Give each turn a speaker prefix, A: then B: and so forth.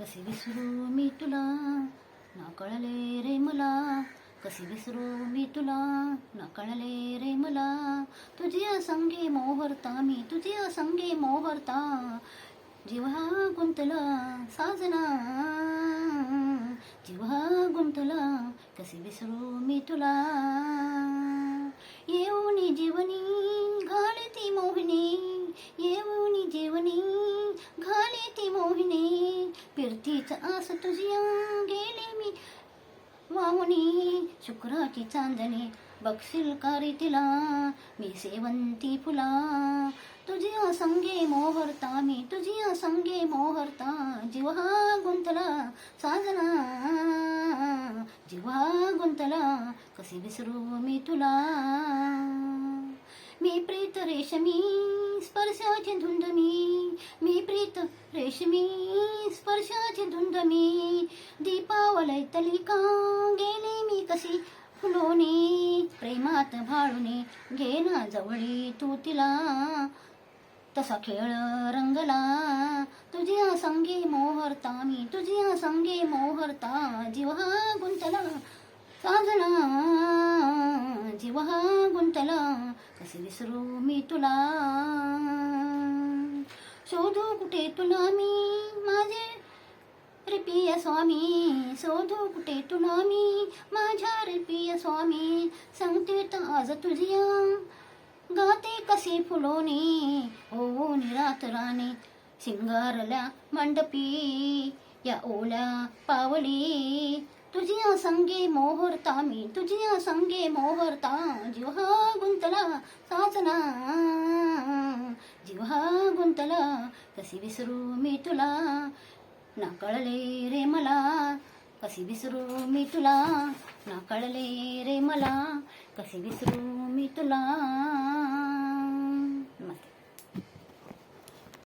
A: कसे विसरू मी तुला? ना कळले रे मला. कसे विसरू मी तुला? ना कळले रे मला. तुझी संगे मोहरता मी तुझी संगे मोहरता जीवा गुंतला साजना. जीवा गुंतला कसे विसरू मी तुला? येऊनी जीवनी फिरतीच आस तुझी गेली मी वाहुनी शुक्राची चांदणी. बक्षील कारी तिला? मी सेवंती फुला. तुझी संगे मोहरता मी तुझी संगे मोहरता. जीवा गुंतला साजना जीवा गुंतला कसे विसरू मी तुला? मी प्रीत रेशमी स्पर्शाची धुंद मी रेशमी स्पर्शाची धुंद मी दीपावलय तलिका गेली मी कशी फुलोनी प्रेमात भाळूनी घे ना जवळी तू तिला. तसा खेळ रंगला तुझी संगे मोहरता मी तुझी संगे मोहरता जीवा गुंतला साजना जीवा गुंतला कसे विसरू मी तुला? शोधू कुठे तुला मी माझे रे पिय स्वामी शोधू कुठे तुला मी माझ्या रे पिय स्वामी सांगते तर आज तुझ्या गाते कसे फुलोने ओ निरात राणे शिंगारल्या मंडपी या ओल्या पावली. तुझ्या संगे मोहरता मी तुझ्या संगे मोहरता जीवा गुंतला साजना. शकुंतला कशी विसरू मी तुला ना कळले रे मला कशी विसरू मी तुला ना कळले रे मला कशी विसरू मी तुला